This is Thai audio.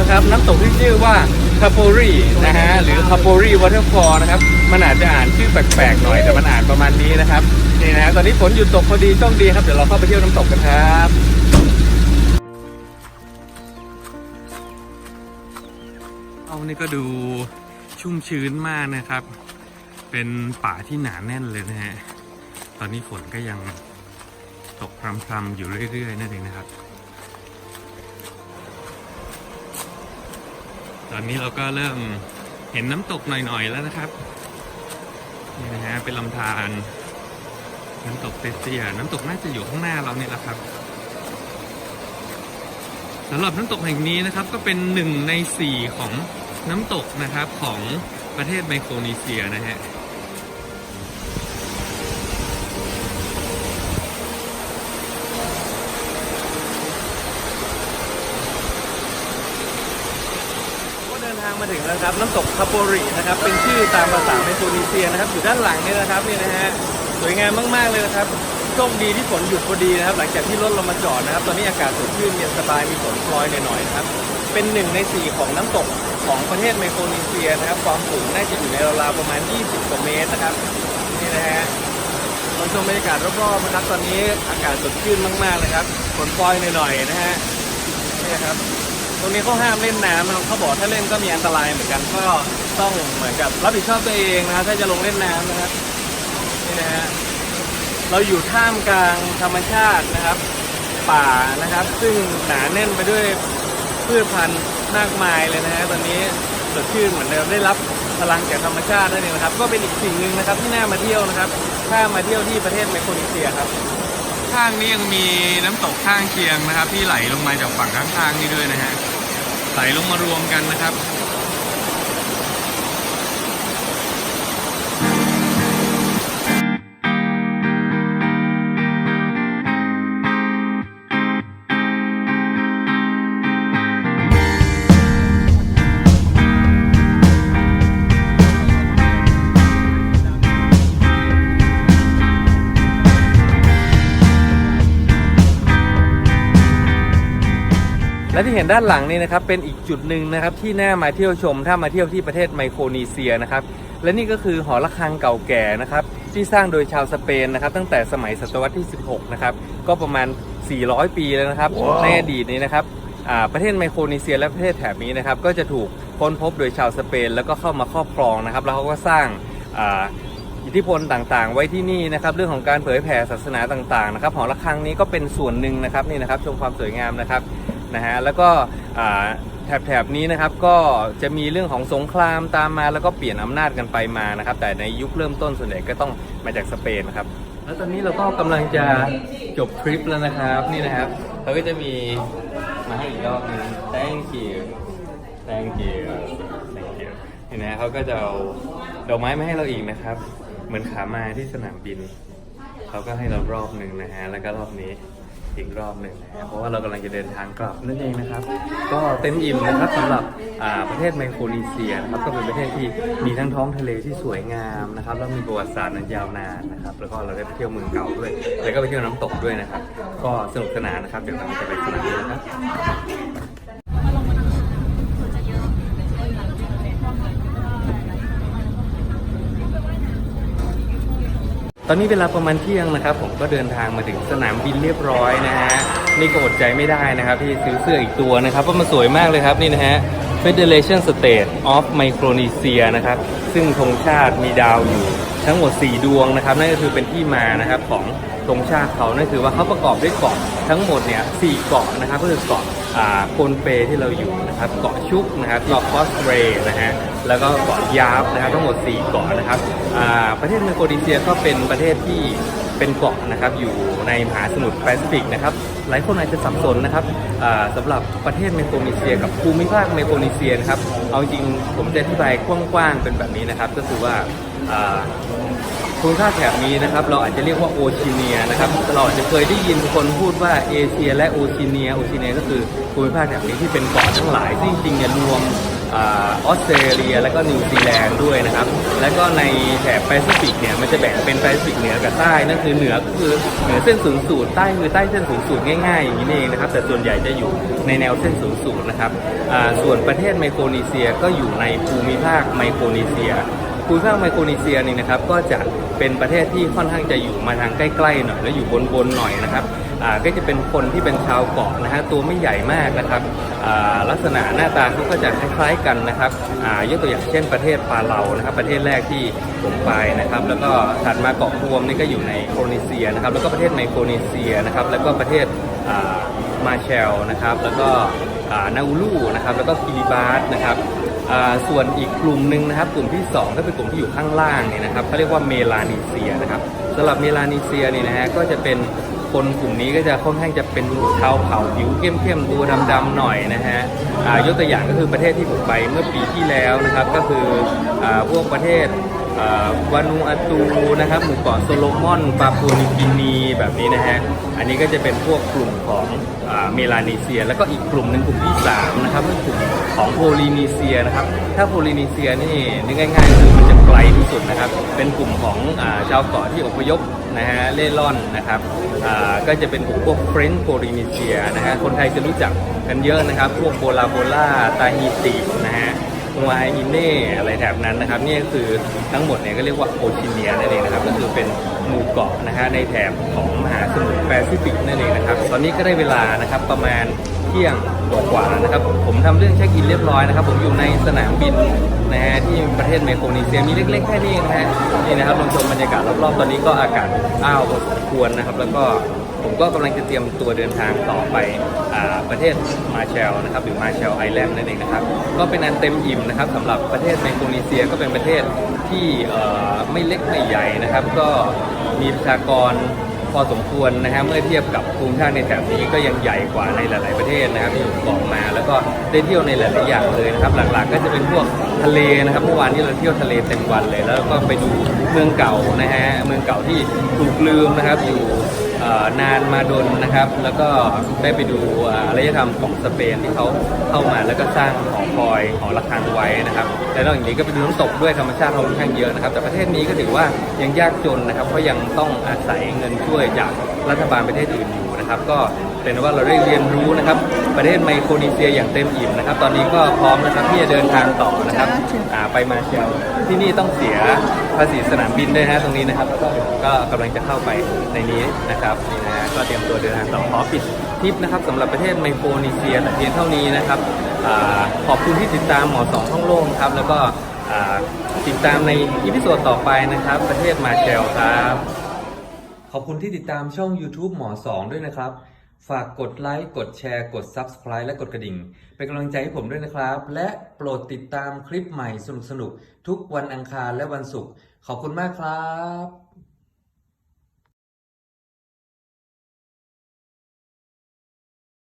นะครับน้ำตกที่ชื่อว่าคาโปรีนะฮะหรือคาโปรีวอเตอร์ฟอลนะครับมันอาจจะอ่านชื่อแปลกๆหน่อยแต่มันอ่านประมาณนี้นะครับนี่นะฮะตอนนี้ฝนหยุดตกพอดีโช่องดีครับเดี๋ยวเราเข้าไปเที่ยวน้ำตกกันครับเอานี่ก็ดูชุ่มชื้นมากนะครับ เป็นป่าที่หนาแน่นเลยนะฮะตอนนี้ฝนก็ยังตกพรำๆอยู่เรื่อยๆนั่นเองนะครับ ตอนนี้เราก็เริ่มเห็นน้ำตกหน่อยๆแล้วนะครับ นี่นะฮะเป็นลำธารน้ำตกเตี้ยๆน้ำตกน่าจะอยู่ข้างหน้าเราเนี่ยแหละครับสำหรับน้ำตกแห่งนี้นะครับก็เป็นหนึ่งในสี่ของน้ำตกนะครับของประเทศไมโครนีเซียนะฮะ ก็เดินทาง มาถึงแล้วครับน้ำตกคาโปรินะครับเป็นชื่อตามภาษาไมโครนีเซียนะครับอยู่ด้านหลังนี่นะครับนี่นะฮะสวยงามมากๆเลยนะครับโชคดีที่ฝนหยุดพอดีนะครับ หลังจากที่รถเรามาจอดนะครับ ตอนนี้อากาศสดชื่นเย็นสบายมีฝนโปรยหน่อยๆนะครับเป็นหนึ่งในสี่ของน้ำตกของประเทศไมโครนีเซียนะครับ ความสูงน่าจะอยู่ในราวๆประมาณ 20กว่าเมตรนะครับนี่นะฮะลองชมบรรยากาศรอบๆนะครับตอนนี้อากาศสดชื่นมากๆเลยครับฝนโปรยหน่อยๆนะฮะนี่ครับ ตรงนี้เขาห้ามเล่นน้ำนะครับเขาบอกถ้าเล่นก็มีอันตรายเหมือนกันก็ต้องเหมือนกับรับผิดชอบตัวเองนะครับถ้าจะลงเล่นน้ำนะครับนี่นะฮะเราอยู่ท่ามกลางธรรมชาตินะครับ ป่านะครับ ซึ่งหนาแน่นไปด้วยพืชพันธุ์มากมายเลยนะฮะตอนนี้สดชื่นเหมือนเดิมได้รับพลังจากธรรมชาตินั่นเองนะครับ ก็เป็นอีกสิ่งหนึ่งนะครับที่น่ามาเที่ยวนะครับ ถ้ามาเที่ยวที่ประเทศไมโครนีเซียครับ ข้างนี้ยังมีน้ำตกข้างเคียงนะครับ ที่ไหลลงมาจากฝั่งข้างๆนี่ด้วยนะฮะไหลลงมารวมกันนะครับ และที่เห็นด้านหลังนี่นะครับเป็นอีกจุดหนึ่งนะครับที่น่ามาเที่ยวชม ถ้ามาเที่ยวที่ประเทศไมโครนีเซียนะครับและนี่ก็คือหอระฆังเก่าแก่นะครับที่สร้างโดยชาวสเปนนะครับตั้งแต่สมัยศตวรรษที่ 16 นะครับก็ประมาณ 400 ปีแล้วนะครับในอดีตนี้นะครับอ่าประเทศไมโครนีเซียและประเทศแถบนี้นะครับก็จะถูกค้นพบโดยชาวสเปน แล้วก็เข้ามาครอบครองนะครับ แล้วเขาก็สร้างอ่าอิทธิพลต่างๆ ไว้ที่นี่นะครับเรื่องของการเผยแผ่ศาสนาต่างๆนะครับหอระฆังนี้ก็เป็นส่วนหนึ่งนะครับนี่นะครับชมความสวยงามนะครับ นะฮะแล้วก็แถบๆนี้นะครับก็จะมีเรื่องของสงครามตามมาแล้วก็เปลี่ยนอำนาจกันไปมานะครับ แต่ในยุคเริ่มต้นส่วนใหญ่ก็ต้องมาจากสเปนนะครับแล้วตอนนี้เราก็กำลังจะจบทริปแล้วนะครับนี่นะครับเขาก็จะมีมาให้อีกรอบหนึง thank you thank you thank you นี่นะเขาก็จะเอาดอกไม้มาให้เราอีกนะครับ เหมือนขามาที่สนามบิน เขาก็ให้เรารอบหนึ่งนะฮะแล้วก็รอบนี้ อีกรอบหนึ่งนะฮะเพราะว่าเรากำลังจะเดินทางกลับนั่นเองนะครับ ก็เต็มอิ่มนะครับสำหรับอ่าประเทศไมโครนีเซียนะครับก็เป็นประเทศที่มีทั้งท้องทะเลที่สวยงามนะครับแล้วมีประวัติศาสตร์นันยาวนานนะครับแล้วก็เราได้ไปเที่ยวเมืองเก่าด้วย แล้วก็ไปเที่ยวน้ำตกด้วยนะครับ ก็สนุกสนานนะครับเดี๋ยวเราจะไปสนามบินนะครับ ตอนนี้เวลาประมาณเที่ยงนะครับ ผมก็เดินทางมาถึงสนามบินเรียบร้อยนะฮะนี่ก็อดใจไม่ได้นะครับที่ซื้อเสื้ออีกตัวนะครับเพราะมันสวยมากเลยครับนี่นะฮะ Federation State of Micronesia นะครับ ซึ่งธงชาติมีดาวอยู่ทั้งหมด 4 ดวงนะครับ นั่นก็คือเป็นที่มานะครับของธงชาติเขานั่นคือว่าเขาประกอบด้วยเกาะทั้งหมดเนี่ยสี่เกาะนะครับก็คือเกาะ โคนเปที่เราอยู่นะครับเกาะชุกนะครับเกาะคอสเรย์นะฮะแล้วก็เกาะยาบนะครับทั้งหมด 4 เกาะนะครับประเทศไมโครนีเซียก็เป็นประเทศที่เป็นเกาะนะครับอยู่ในมหาสมุทรแปซิฟิกนะครับหลายคนอาจจะสับสนนะครับอ่าสำหรับประเทศไมโครนีเซีย กับภูมิภาคไมโครนีเซียนะครับเอาจริงผมจะอธิบายกว้างๆเป็นแบบนี้นะครับ ก็คือว่า อ่าภูมิภาคแถบนี้นะครับเราอาจจะเรียกว่าโอชิเนียนะครับเราอาจจะเคยได้ยินคนพูดว่าเอเชียและโอชิเนียโอชิเนียก็คือภูมิภาคแถบนี้ที่เป็นเกาะทั้งหลายซึ่งจริงๆเนี่ยรวมออสเตรเลียแล้วก็นิวซีแลนด์ด้วยนะครับ แล้วก็ในแถบแปซิฟิกเนี่ยมันจะแบ่งเป็นแปซิฟิกเหนือกับใต้นั่นคือเหนือก็คือเหนือเส้นศูนย์สูตรใต้คือใต้เส้นศูนย์สูตรง่ายๆอย่างนี้เองนะครับ แต่ส่วนใหญ่จะอยู่ในแนวเส้นศูนย์สูตรนะครับส่วนประเทศไมโครนีเซียก็อยู่ในภูมิภาคไมโครนีเซีย ภูมิภาคไมโครนีเซียนี่นะครับก็จะเป็นประเทศที่ค่อนข้างจะอยู่มาทางใกล้ๆหน่อยแล้วอยู่บนๆหน่อยนะครับก็จะเป็นคนที่เป็นชาวเกาะนะฮะตัวไม่ใหญ่มากนะครับลักษณะหน้าตาเขาก็จะคล้ายๆกันนะครับยกตัวอย่างเช่นประเทศปาเลานะครับ ประเทศแรกที่ผมไปนะครับ แล้วก็ถัดมาเกาะรวมนี่ก็อยู่ในโครนีเซียนะครับ แล้วก็ประเทศไมโครนีเซียนะครับ แล้วก็ประเทศมาเชลนะครับ แล้วก็ นาอูลูนะครับแล้วก็คิริบาสนะครับส่วนอีกกลุ่มหนึ่งนะครับ กลุ่มที่ 2 ก็เป็นกลุ่มที่อยู่ข้างล่างเนี่ยนะครับเขาเรียกว่าเมลานีเซียนะครับสำหรับเมลานีเซียเนี่ยนะฮะก็จะเป็นคนกลุ่มนี้ก็จะค่อนข้างจะเป็นชาวเผ่าผิวเข้มๆตัวดำๆหน่อยนะฮะยกตัวอย่างก็คือประเทศที่ผมไปเมื่อปีที่แล้วนะครับ ก็คืออพวกประเทศวานูอาตูนะครับหมู่เกาะโซโลมอนปาปัวนิวกินีแบบนี้นะฮะอันนี้ก็จะเป็นพวกกลุ่มของเมลานีเซีย แล้วก็อีกกลุ่มหนึ่งกลุ่มที่3นะครับก็คือกลุ่มของโพลีนีเซียนะครับถ้าโพลีนีเซียนี่นึกง่ายๆคือมันจะไกลที่สุดนะครับ เป็นกลุ่มของอชาวเกาะที่อพยพนะฮะเล่ร่อนนะครับก็จะเป็นกลุ่มพวกเฟรนช์โพลีนีเซียนะฮะคนไทยจะรู้จักกันเยอะนะครับ พวกโบลาโบลาตาฮีตินะฮะ วไออินเน่อะไรแถบนั้นนะครับนี่ก็คือทั้งหมดเนี่ยก็เรียกว่าโอชิเนียนั่นเองนะครับก็คือเป็นหมู่เกาะนะฮะในแถบของมหาสมุทรแปซิฟิกนั่นเองนะครับตอนนี้ก็ได้เวลานะครับประมาณเที่ยงกว่าๆนะครับผมทำเรื่องเช็คอินเรียบร้อยนะครับผมอยู่ในสนามบินนะฮะที่ประเทศไมโครนีเซียมีเล็กๆแค่นี้นะฮะนี่นะครับลองชมบรรยากาศรอบๆตอนนี้ก็อากาศอ้าวพอสมควรนะครับแล้วก็ ผมก็กำลังจะเตรียมตัวเดินทางต่อไปอประเทศมาเชลนะครับหรือมาเชลไอแลนด์นั่นเองนะครับก็เป็นอันเต็มอิ่มนะครับสำหรับประเทศไมโครนีเซียก็เป็นประเทศที่ไม่เล็กไม่ใหญ่นะครับ ก็มีประชากรพอสมควรนะฮะเมื่อเทียบกับภูมิภาคในแถบนี้ก็ยังใหญ่กว่าในหลาย ๆ ประเทศนะครับที่ผมบอกมา แล้วก็ได้เที่ยวในหลาย ๆ อย่างเลยนะครับหลัก ๆ ก็จะเป็นพวกทะเลนะครับเมื่อวานที่เราเที่ยวทะเลเต็มวันเลย แล้วก็ไปดูเมืองเก่านะฮะเมืองเก่าที่ถูกลืมนะครับอยู่ นานมาดนนะครับ แล้วก็ได้ไปดูอาอารยธรรมของสเปนที่เขาเข้ามาแล้วก็สร้างหอคอยหอระฆังไว้นะครับและนอกจากนี้ก็ไปดูน้ำตกด้วยธรรมชาติเขาค่อนข้างเยอะนะครับ แต่ประเทศนี้ก็ถือว่ายังยากจนนะครับเพราะยังต้องอาศัยเงินช่วยจากรัฐบาลประเทศอื่นอยู่นะครับ ก็ เป็นว่าเราได้เรียนรู้นะครับ ประเทศไมโครนีเซียอย่างเต็มอิ่มนะครับ ตอนนี้ก็พร้อมนะครับที่จะเดินทางต่อนะครับอ่าไปมาเชลที่นี่ต้องเสียภาษีสนามบินด้วยนะฮะตรงนี้นะครับแล้วก็ก็กำลังจะเข้าไปในนี้นะครับนี่นะฮะก็เตรียมตัวเดินทางต่อขอปิดทริปนะครับสำหรับประเทศไมโครนีเซียแต่เพียงเท่านี้นะครับอาขอบคุณที่ติดตามหมอสองท่องโลกครับแล้วก็อ่าติดตามในอีพิโซดต่อไปนะครับ ประเทศมาเชลครับ ขอบคุณที่ติดตามช่อง YouTube หมอสองด้วยนะครับ ฝากกดไลค์ กดแชร์ กด Subscribe และกดกระดิ่ง เป็นกำลังใจให้ผมด้วยนะครับ และโปรดติดตามคลิปใหม่สนุกๆ ทุกวันอังคารและวันศุกร์ ขอบคุณมากครับ